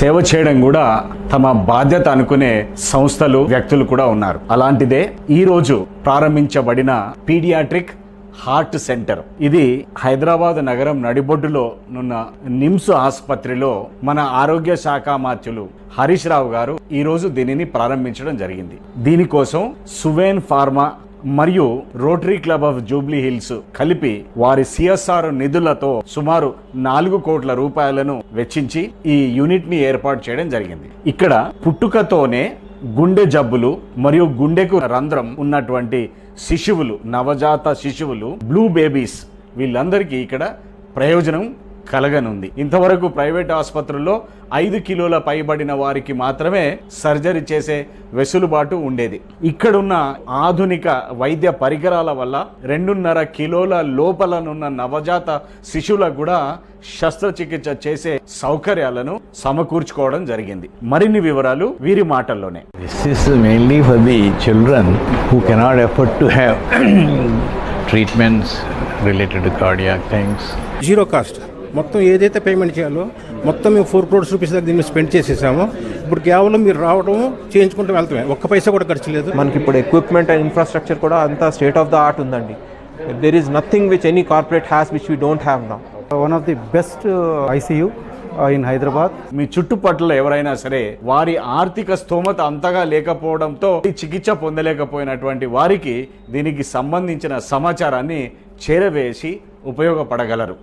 సేవ చేయడం కూడా తమ బాధ్యత అనుకునే సంస్థలు వ్యక్తులు కూడా ఉన్నారు. అలాంటిదే ఈ రోజు ప్రారంభించబడిన పీడియాట్రిక్ హార్ట్ సెంటర్. ఇది హైదరాబాద్ నగరం నడిబొడ్డులో నున్న నిమ్స్ ఆసుపత్రిలో మన ఆరోగ్య శాఖ మాత్యులు హరీష్ రావు గారు ఈ రోజు దీనిని ప్రారంభించడం జరిగింది. దీనికోసం సువేన్ ఫార్మా మరియు rotary club of Jubilee Hills కలిపి వారి సిఎస్ఆర్ నిధులతో సుమారు నాలుగు కోట్ల రూపాయలను వెచ్చించి ఈ యూనిట్ని ఏర్పాటు చేయడం జరిగింది. ఇక్కడ పుట్టుకతోనే గుండె జబ్బులు మరియు గుండెకు రంధ్రం ఉన్నటువంటి శిశువులు నవజాత శిశువులు బ్లూ బేబీస్ వీళ్ళందరికీ ఇక్కడ ప్రయోజనం కలగనుంది. ఇంతవరకు ప్రైవేట్ ఆసుపత్రుల్లో ఐదు కిలోల పైబడిన వారికి మాత్రమే సర్జరీ చేసే వెసులుబాటు ఉండేది. ఇక్కడున్న ఆధునిక వైద్య పరికరాల వల్ల రెండున్నర కిలోల లోపలనున్న నవజాత శిశువులకు కూడా శస్త్రచికిత్స చేసే సౌకర్యాలను సమకూర్చుకోవడం జరిగింది. మరిన్ని వివరాలు వీరి మాటల్లోనే. Is mainly for the children who cannot afford to have treatments related to cardiac things. Zero cost మొత్తం ఏదైతే పేమెంట్ చేయాలో మొత్తం మేము ఫోర్ క్రోడ్స్ రూపీస్ దాకా దీన్ని స్పెండ్ చేసేసాము. ఇప్పుడు కేవలం మీరు రావడం చేయించుకుంటూ వెళ్తామే. ఒక్క పైసా కూడా ఖర్చు లేదు. మనకి ఇప్పుడు ఎక్విప్మెంట్ అండ్ ఇన్ఫ్రాస్ట్రక్చర్ కూడా అంతా స్టేట్ ఆఫ్ ద ఆర్ట్ ఉందండి. There is nothing which any corporate has which we don't have now the best uh, ICU uh, in Hyderabad. మీ చుట్టుపట్ల ఎవరైనా సరే వారి ఆర్థిక స్తోమత అంతగా లేకపోవడంతో ఈ చికిత్స పొందలేకపోయినటువంటి వారికి దీనికి సంబంధించిన సమాచారాన్ని చేరవేసి ఉపయోగపడగలరు.